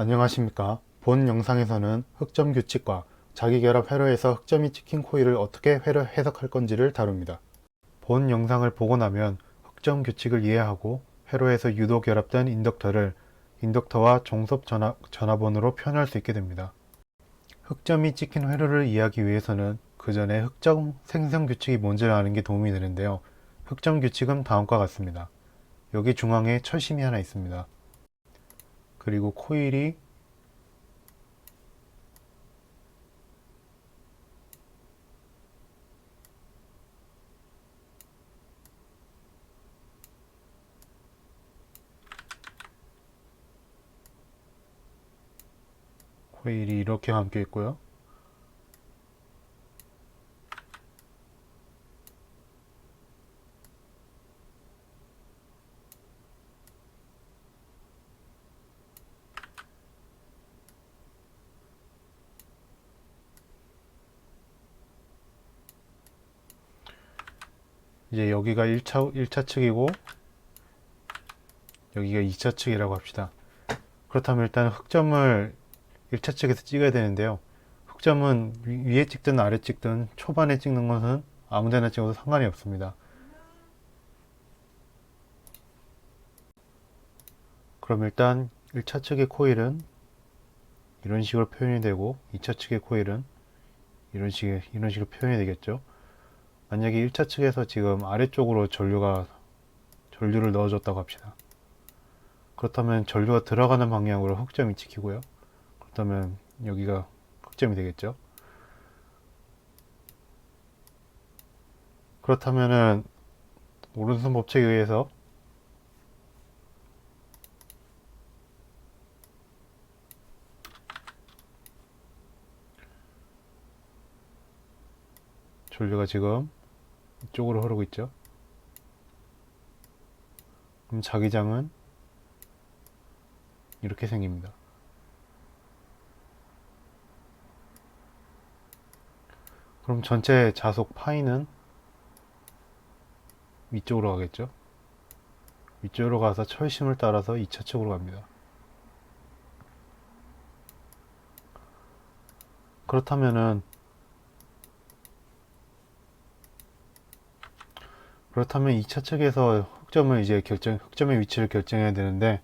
안녕하십니까. 본 영상에서는 흑점 규칙과 자기결합 회로에서 흑점이 찍힌 코일을 어떻게 회로 해석할 건지를 다룹니다. 본 영상을 보고 나면 흑점 규칙을 이해하고 회로에서 유도 결합된 인덕터를 인덕터와 종속 전화, 전화번호로 표현할 수 있게 됩니다. 흑점이 찍힌 회로를 이해하기 위해서는 그 전에 흑점 생성 규칙이 뭔지를 아는 게 도움이 되는데요. 흑점 규칙은 다음과 같습니다. 여기 중앙에 철심이 하나 있습니다. 그리고 코일이 코일이 이렇게 감겨 있고요. 이제 여기가 1차, 1차 측이고 여기가 2차 측이라고 합시다. 그렇다면 일단 흑점을 1차 측에서 찍어야 되는데요. 흑점은 위- 위에 찍든 아래 찍든 초반에 찍는 것은 아무데나 찍어도 상관이 없습니다. 그럼 일단 1차 측의 코일은 이런 식으로 표현이 되고 2차 측의 코일은 이런 식의 이런 식으로 표현이 되겠죠. 만약에 1차 측에서 지금 아래쪽으로 전류가 전류를 넣어줬다고 합시다. 그렇다면 전류가 들어가는 방향으로 흑점이 찍히고요. 그렇다면 여기가 흑점이 되겠죠. 그렇다면은 오른손 법칙에 의해서 전류가 지금 이쪽으로 흐르고 있죠. 그럼 자기장은 이렇게 생깁니다. 그럼 전체 자속 파이는 위쪽으로 가겠죠? 위쪽으로 가서 철심을 따라서 2차 측으로 갑니다. 그렇다면은 그렇다면 2차 측에서 흑점을 이제 결정, 흑점의 위치를 결정해야 되는데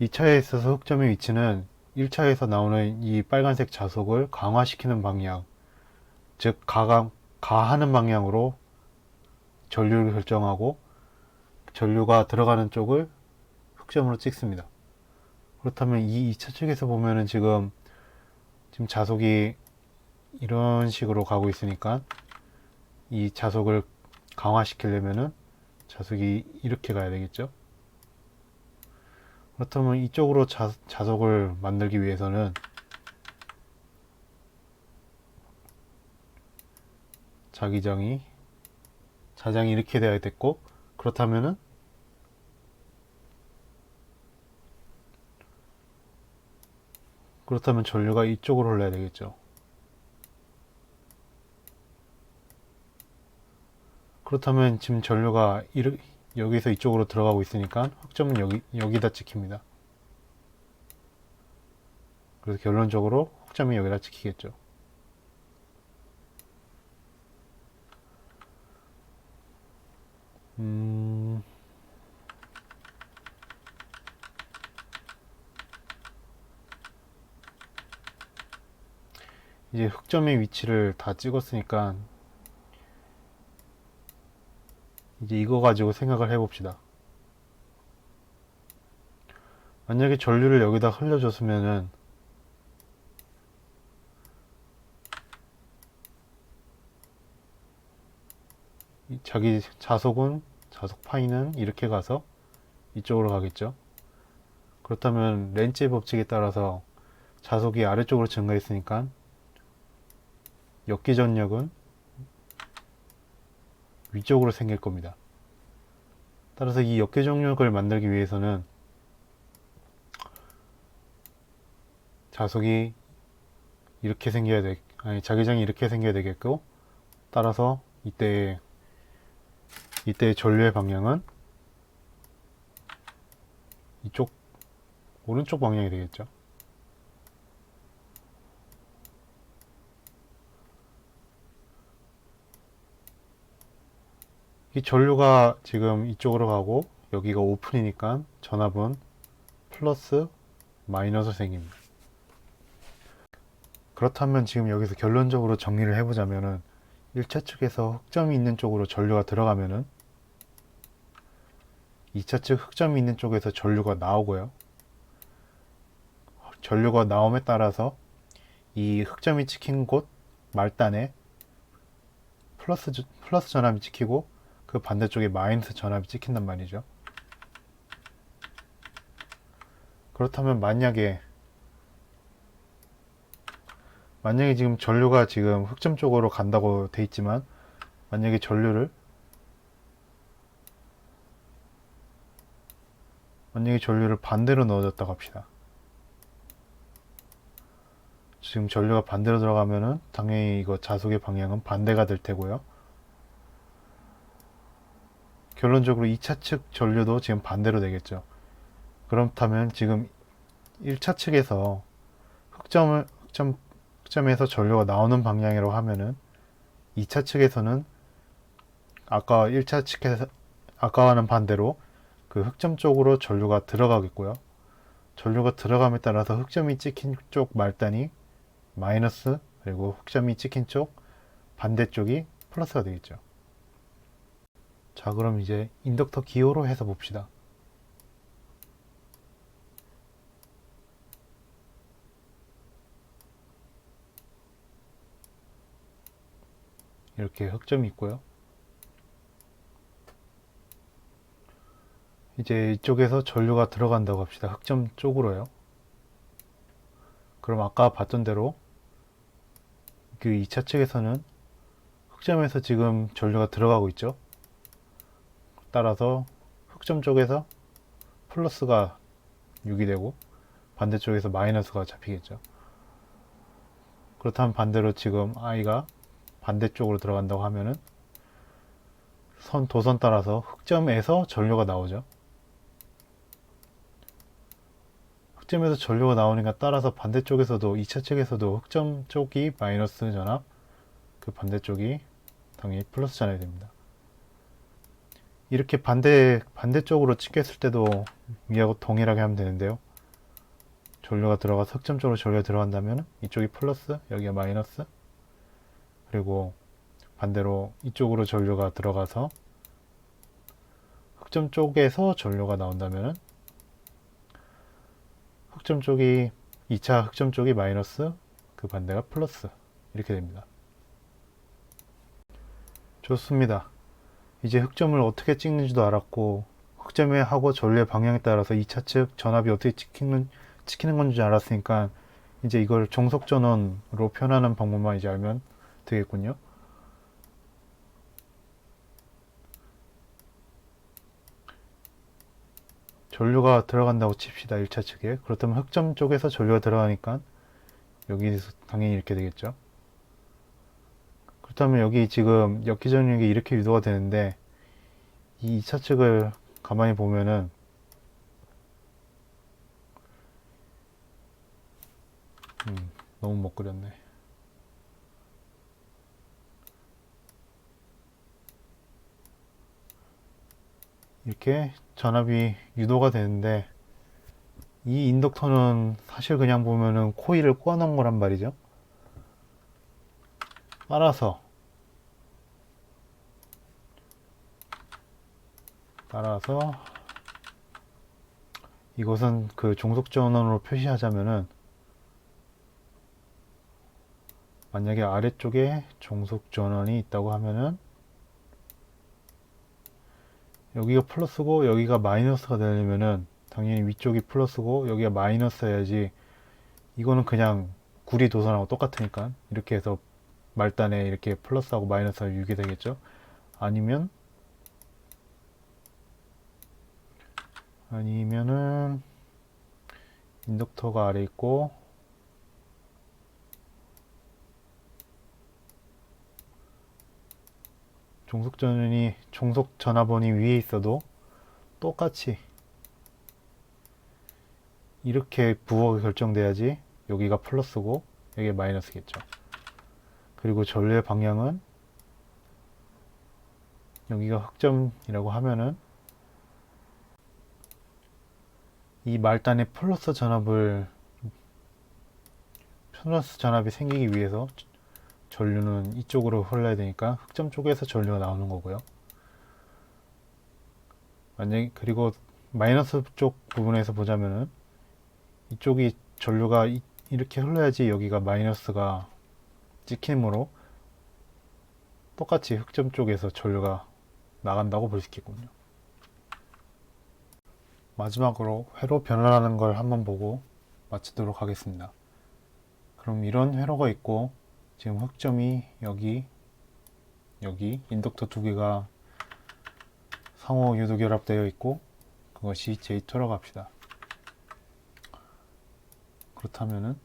2차에 있어서 흑점의 위치는 1차에서 나오는 이 빨간색 자속을 강화시키는 방향, 즉 가강, 가하는 방향으로 전류를 결정하고 전류가 들어가는 쪽을 흑점으로 찍습니다. 그렇다면 이 2차 측에서 보면은 지금 지금 자속이 이런 식으로 가고 있으니까 이 자속을 강화시키려면은 자속이 이렇게 가야 되겠죠. 그렇다면 이쪽으로 자, 자속을 만들기 위해서는 자기장이 자장이 이렇게 돼야 됐고 그렇다면은 그렇다면 전류가 이쪽으로 흘러야 되겠죠. 그렇다면 지금 전류가 이르, 여기서 이쪽으로 들어가고 있으니까 흑점은 여기, 여기다 찍힙니다. 그래서 결론적으로 흑점이 여기다 찍히겠죠. 음, 이제 흑점의 위치를 다 찍었으니까 이제 이거 가지고 생각을 해봅시다. 만약에 전류를 여기다 흘려줬으면은 이 자기 자속은 자속 파이는 이렇게 가서 이쪽으로 가겠죠. 그렇다면 렌즈의 법칙에 따라서 자속이 아래쪽으로 증가했으니까 역기 전력은 위쪽으로 생길 겁니다. 따라서 이 역계정력을 만들기 위해서는 자석이 이렇게 생겨야 돼, 아니 자기장이 이렇게 생겨야 되겠고, 따라서 이때 이때 전류의 방향은 이쪽 오른쪽 방향이 되겠죠. 이 전류가 지금 이쪽으로 가고 여기가 오픈이니까 전압은 플러스 마이너스 생깁니다. 그렇다면 지금 여기서 결론적으로 정리를 해보자면은 1차 측에서 흑점이 있는 쪽으로 전류가 들어가면은 2차 측 흑점이 있는 쪽에서 전류가 나오고요. 전류가 나옴에 따라서 이 흑점이 찍힌 곳 말단에 플러스, 저- 플러스 전압이 찍히고 그 반대쪽에 마이너스 전압이 찍힌단 말이죠. 그렇다면 만약에 만약에 지금 전류가 지금 흑점 쪽으로 간다고 돼 있지만 만약에 전류를 만약에 전류를 반대로 넣어줬다고 합시다. 지금 전류가 반대로 들어가면은 당연히 이거 자속의 방향은 반대가 될 테고요. 결론적으로 2차 측 전류도 지금 반대로 되겠죠. 그렇다면 지금 1차 측에서 흑점을 흑점 흑점에서 전류가 나오는 방향이라고 하면은 2차 측에서는 아까 1차 측에서 아까와는 반대로 그 흑점 쪽으로 전류가 들어가겠고요. 전류가 들어감에 따라서 흑점이 찍힌 쪽 말단이 마이너스 그리고 흑점이 찍힌 쪽 반대쪽이 플러스가 되겠죠. 자, 그럼 이제 인덕터 기호로 해서 봅시다. 이렇게 흑점이 있고요. 이제 이쪽에서 전류가 들어간다고 합시다. 흑점 쪽으로요. 그럼 아까 봤던 대로 그 2차 측에서는 흑점에서 지금 전류가 들어가고 있죠. 따라서 흑점 쪽에서 플러스가 6이 되고 반대쪽에서 마이너스가 잡히겠죠. 그렇다면 반대로 지금 i가 반대쪽으로 들어간다고 하면은 선 도선 따라서 흑점에서 전류가 나오죠. 흑점에서 전류가 나오니까 따라서 반대쪽에서도 2차 측에서도 흑점 쪽이 마이너스 전압, 그 반대쪽이 당연히 플러스 전압이 됩니다. 이렇게 반대 반대쪽으로 찍혔을 때도 위하고 동일하게 하면 되는데요. 전류가 들어가서 흑점 쪽으로 전류가 들어간다면 이쪽이 플러스, 여기가 마이너스, 그리고 반대로 이쪽으로 전류가 들어가서 흑점 쪽에서 전류가 나온다면 흑점 쪽이 2차 흑점 쪽이 마이너스 그 반대가 플러스 이렇게 됩니다. 좋습니다. 이제 흑점을 어떻게 찍는지도 알았고 흑점에 하고 전류의 방향에 따라서 2차 측 전압이 어떻게 찍히는 찍히는 건지 알았으니까 이제 이걸 종속 전원으로 표현하는 방법만 이제 알면 되겠군요. 전류가 들어간다고 칩시다. 1차 측에. 그렇다면 흑점 쪽에서 전류가 들어가니까 여기서 당연히 이렇게 되겠죠. 그렇다면 여기 지금 역기전력이 이렇게 유도가 되는데 이 2차 측을 가만히 보면은 음, 너무 못 그렸네. 이렇게 전압이 유도가 되는데 이 인덕터는 사실 그냥 보면은 코일을 꼬아 놓은 거란 말이죠. 따라서 따라서 이것은 그 종속 전원으로 표시하자면은 만약에 아래쪽에 종속 전원이 있다고 하면은 여기가 플러스고 여기가 마이너스가 되려면은 당연히 위쪽이 플러스고 여기가 마이너스여야지 이거는 그냥 구리 도선하고 똑같으니까 이렇게 해서 말단에 이렇게 플러스하고 마이너스가 유게 되겠죠? 아니면 아니면은 인덕터가 아래 있고 종속 전원이 종속 전화번이 위에 있어도 똑같이 이렇게 부호가 결정돼야지 여기가 플러스고 여기가 마이너스겠죠. 그리고 전류의 방향은 여기가 흑점이라고 하면은 이 말단에 플러스 전압을 플러스 전압이 생기기 위해서 전류는 이쪽으로 흘러야 되니까 흑점 쪽에서 전류가 나오는 거고요. 만약에 그리고 마이너스 쪽 부분에서 보자면은 이쪽이 전류가 이, 이렇게 흘러야지 여기가 마이너스가 찍힘으로 똑같이 흑점 쪽에서 전류가 나간다고 볼 수 있겠군요. 마지막으로 회로 변화하는 걸 한번 보고 마치도록 하겠습니다. 그럼 이런 회로가 있고 지금 흑점이 여기 여기 인덕터 두 개가 상호 유도 결합되어 있고 그것이 J2라고 합시다. 그렇다면은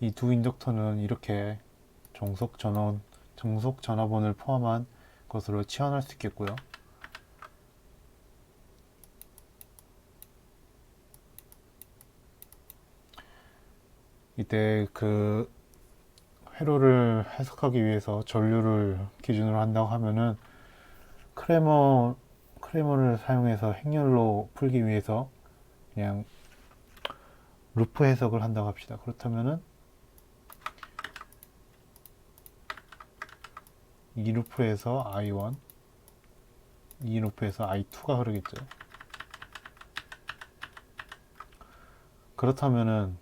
이 두 인덕터는 이렇게 정속 전원, 정속 전화번을 포함한 것으로 치환할 수 있겠고요. 이때 그 회로를 해석하기 위해서 전류를 기준으로 한다고 하면은 크레머 크레머를 사용해서 행렬로 풀기 위해서 그냥 루프 해석을 한다고 합시다. 그렇다면은 이 루프에서 I1, 이 루프에서 I2가 흐르겠죠. 그렇다면은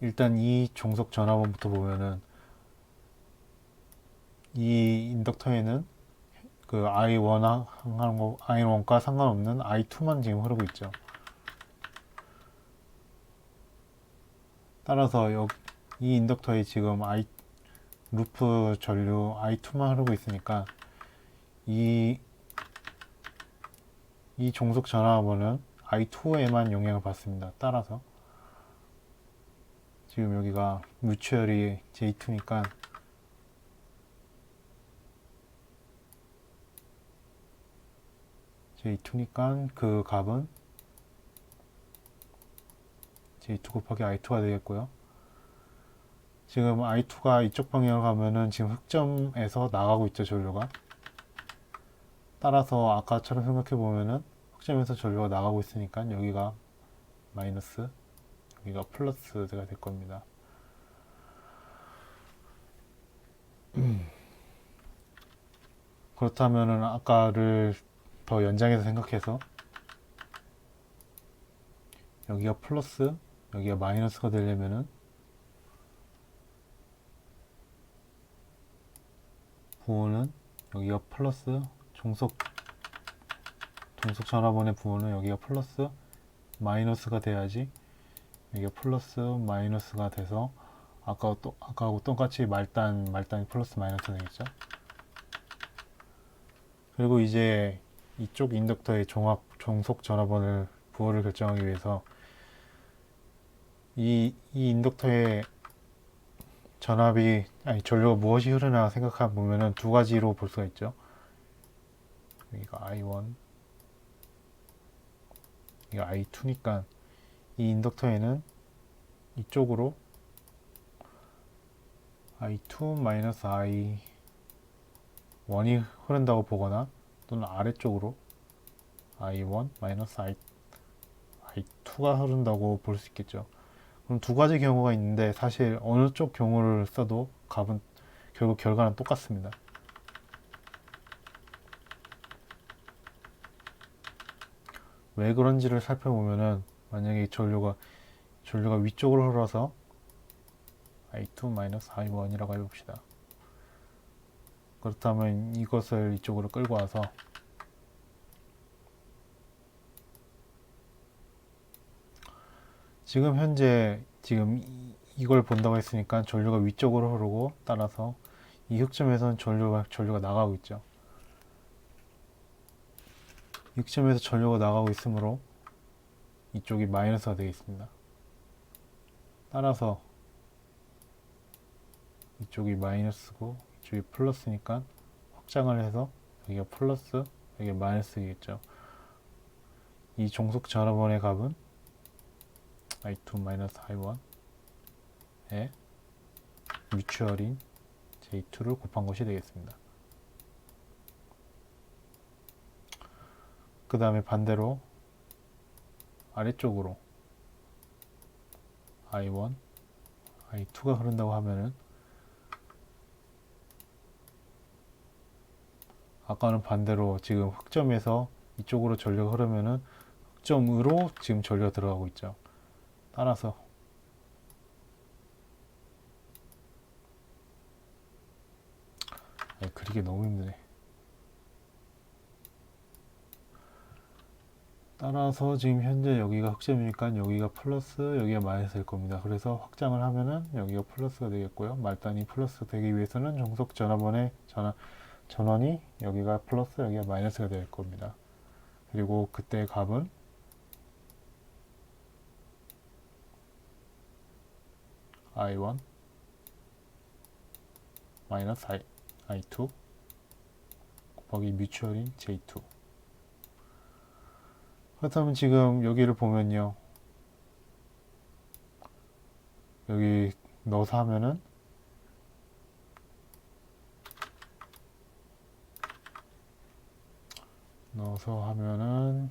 일단 이 종속 전압원부터 보면은 이 인덕터에는 그 I1 하는 거 I1과 상관없는 I2만 지금 흐르고 있죠. 따라서 이 인덕터에 지금 I 루프 전류 I2만 흐르고 있으니까 이, 이 종속 전압원은 I2에만 영향을 받습니다. 따라서 지금 여기가 뮤추얼이 J2니까 J2니까 그 값은 J2 곱하기 I2가 되겠고요. 지금 I2가 이쪽 방향으로 가면은 지금 흑점에서 나가고 있죠, 전류가. 따라서 아까처럼 생각해 보면은 흑점에서 전류가 나가고 있으니까 여기가 마이너스, 여기가 플러스가 될 겁니다. 그렇다면은 아까를 더 연장해서 생각해서 여기가 플러스, 여기가 마이너스가 되려면은 부호는 여기가 플러스 종속 종속 전화번의 부호는 여기가 플러스 마이너스가 돼야지 여기가 플러스 마이너스가 돼서 아까 또 아까하고 똑같이 말단 말단이 플러스 마이너스 되겠죠. 그리고 이제 이쪽 인덕터의 종합 종속 전화번을 부호를 결정하기 위해서 이, 이 인덕터의 전압이 아니 전류가 무엇이 흐르나 생각해 보면은 두 가지로 볼 수가 있죠. 여기가 I1, 이거 I2니까 이 인덕터에는 이쪽으로 I2 마이너스 I1이 흐른다고 보거나 또는 아래쪽으로 I1 마이너스 I, I2가 흐른다고 볼 수 있겠죠. 그럼 두 가지 경우가 있는데 사실 어느 쪽 경우를 써도 값은 결국 결과는 똑같습니다. 왜 그런지를 살펴보면은 만약에 전류가 전류가 위쪽으로 흘러서 I2-I1이라고 해봅시다. 그렇다면 이것을 이쪽으로 끌고 와서 지금 현재 지금 이- 이걸 본다고 했으니까 전류가 위쪽으로 흐르고 따라서 이 흑점에서는 전류가 전류가 나가고 있죠. 이 흑점에서 전류가 나가고 있으므로 이쪽이 마이너스가 되겠습니다. 따라서 이쪽이 마이너스고 이쪽이 플러스니까 확장을 해서 여기가 플러스 여기가 마이너스겠죠. 이 종속 전화번의 값은 i2 마이너스 i1에 뮤추얼인 j2를 곱한 것이 되겠습니다. 그 다음에 반대로 아래쪽으로 i1, i2가 흐른다고 하면은 아까는 반대로 지금 흑점에서 이쪽으로 전류가 흐르면은 흑점으로 지금 전류가 들어가고 있죠. 따라서 아니, 그리기 너무 힘드네. 따라서 지금 현재 여기가 흑점이니까 여기가 플러스 여기가 마이너스일 겁니다. 그래서 확장을 하면은 여기가 플러스가 되겠고요. 말단이 플러스 되기 위해서는 종속 전화번의 전화 전원이 여기가 플러스 여기가 마이너스가 될 겁니다. 그리고 그때 값은 i1 마이너스 i, i2 곱하기 뮤추얼인 j2 그렇다면 지금 여기를 보면요. 여기 넣어서 하면은 넣어서 하면은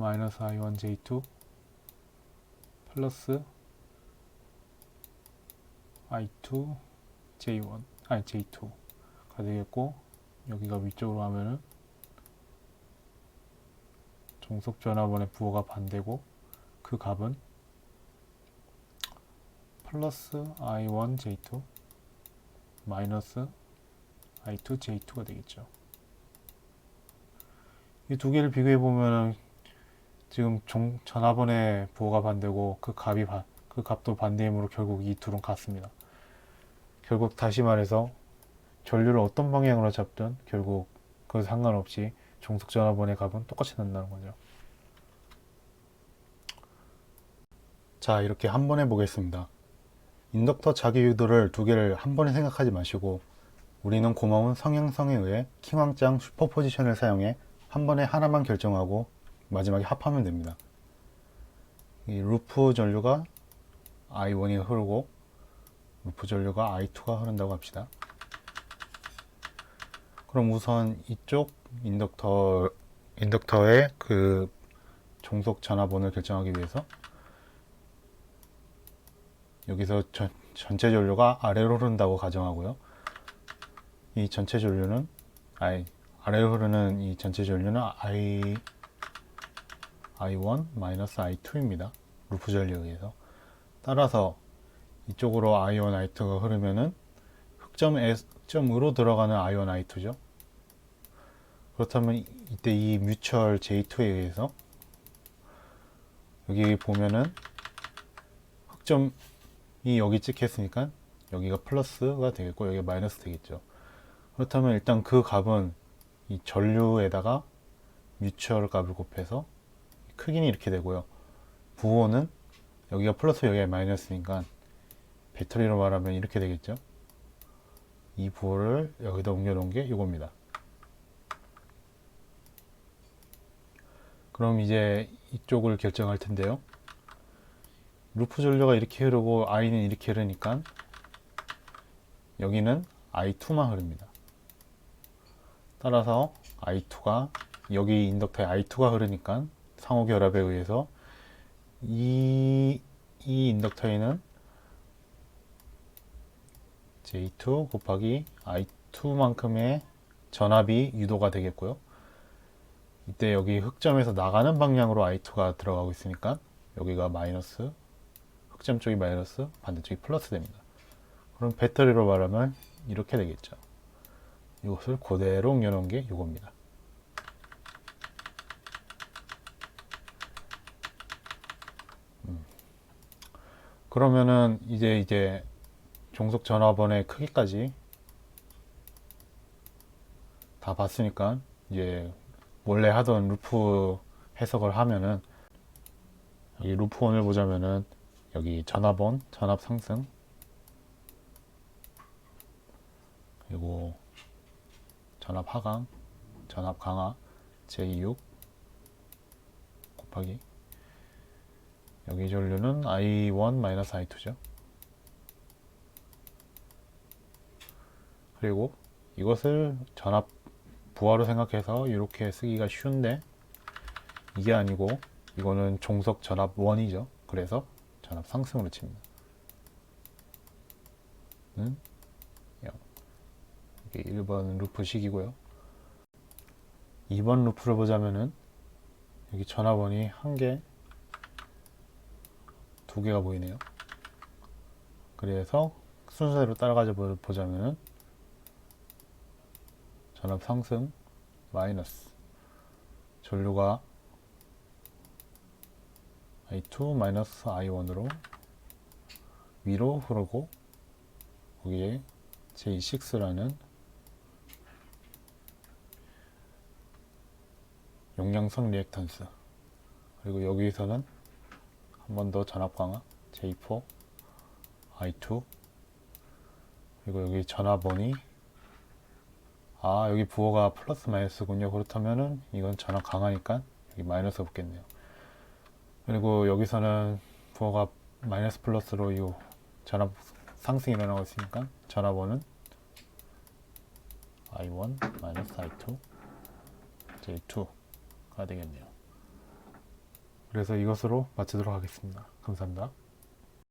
마이너스 i1 j2 플러스 i2 j1 아니 j2가 되겠고 여기가 위쪽으로 하면은 종속 전화번의 부호가 반대고 그 값은 플러스 i1 j2 마이너스 i2 j2가 되겠죠. 이 두 개를 비교해 보면은 지금 종, 전화번의 부호가 반대고 그 값이 반, 그 값도 반대이므로 결국 이 둘은 같습니다. 결국 다시 말해서 전류를 어떤 방향으로 잡든 결국 그 상관없이 종속 전화번의 값은 똑같이 난다는 거죠. 자, 이렇게 한 번 해보겠습니다. 인덕터 자기 유도를 두 개를 한 번에 생각하지 마시고 우리는 고마운 성향성에 의해 킹왕짱 슈퍼포지션을 사용해 한 번에 하나만 결정하고 마지막에 합하면 됩니다. 이 루프 전류가 I1이 흐르고 루프 전류가 I2가 흐른다고 합시다. 그럼 우선 이쪽 인덕터 인덕터의 그 종속 전화번호를 결정하기 위해서 여기서 전, 전체 전류가 아래로 흐른다고 가정하고요. 이 전체 전류는 아래로 흐르는 이 전체 전류는 I I1 마이너스 I2입니다. 루프 전류에 의해서. 따라서 이쪽으로 I1, I2가 흐르면은 흑점 S, 흑점으로 들어가는 I1, I2죠. 그렇다면 이때 이 뮤추얼 J2에 의해서 여기 보면은 흑점이 여기 찍혔으니까 여기가 플러스가 되겠고 여기가 마이너스 되겠죠. 그렇다면 일단 그 값은 이 전류에다가 뮤추얼 값을 곱해서 크기는 이렇게 되고요. 부호는 여기가 플러스 여기가 마이너스니까 배터리로 말하면 이렇게 되겠죠. 이 부호를 여기다 옮겨 놓은 게 이겁니다. 그럼 이제 이쪽을 결정할 텐데요. 루프 전류가 이렇게 흐르고 i는 이렇게 흐르니까 여기는 i2만 흐릅니다. 따라서 i2가 여기 인덕터에 i2가 흐르니까 상호 결합에 의해서 이, 이 인덕터에는 J2 곱하기 I2만큼의 전압이 유도가 되겠고요. 이때 여기 흑점에서 나가는 방향으로 I2가 들어가고 있으니까 여기가 마이너스 흑점 쪽이 마이너스 반대쪽이 플러스 됩니다. 그럼 배터리로 말하면 이렇게 되겠죠. 이것을 그대로 옮겨놓은 게 이겁니다. 그러면은 이제 이제 종속 전화번의 크기까지 다 봤으니까 이제 원래 하던 루프 해석을 하면은 여기 루프 1을 보자면은 여기 전압원, 전압 상승 그리고 전압 하강, 전압 강화 제26 곱하기 여기 전류는 I1 I2죠. 그리고 이것을 전압 부하로 생각해서 이렇게 쓰기가 쉬운데 이게 아니고 이거는 종속 전압 원이죠. 그래서 전압 상승으로 칩니다. 는 0. 이게 1번 루프 식이고요. 2번 루프를 보자면은 여기 전압원이 한 개, 두 개가 보이네요. 그래서 순서대로 따라가져 보- 보자면은 전압 상승 마이너스 전류가 I2 마이너스 I1으로 위로 흐르고 거기에 J6라는 용량성 리액턴스 그리고 여기서는 한 번 더 전압 강화? J4 I2 그리고 여기 전압원이? 아 여기 부호가 플러스 마이너스군요. 그렇다면은 이건 전압 강하니까 여기 마이너스 붙겠네요. 그리고 여기서는 부호가 마이너스 플러스로 이 전압 상승이 일어나고 있으니까 전압원은 I1 마이너스 I2 J2가 되겠네요 그래서 이것으로 마치도록 하겠습니다. 감사합니다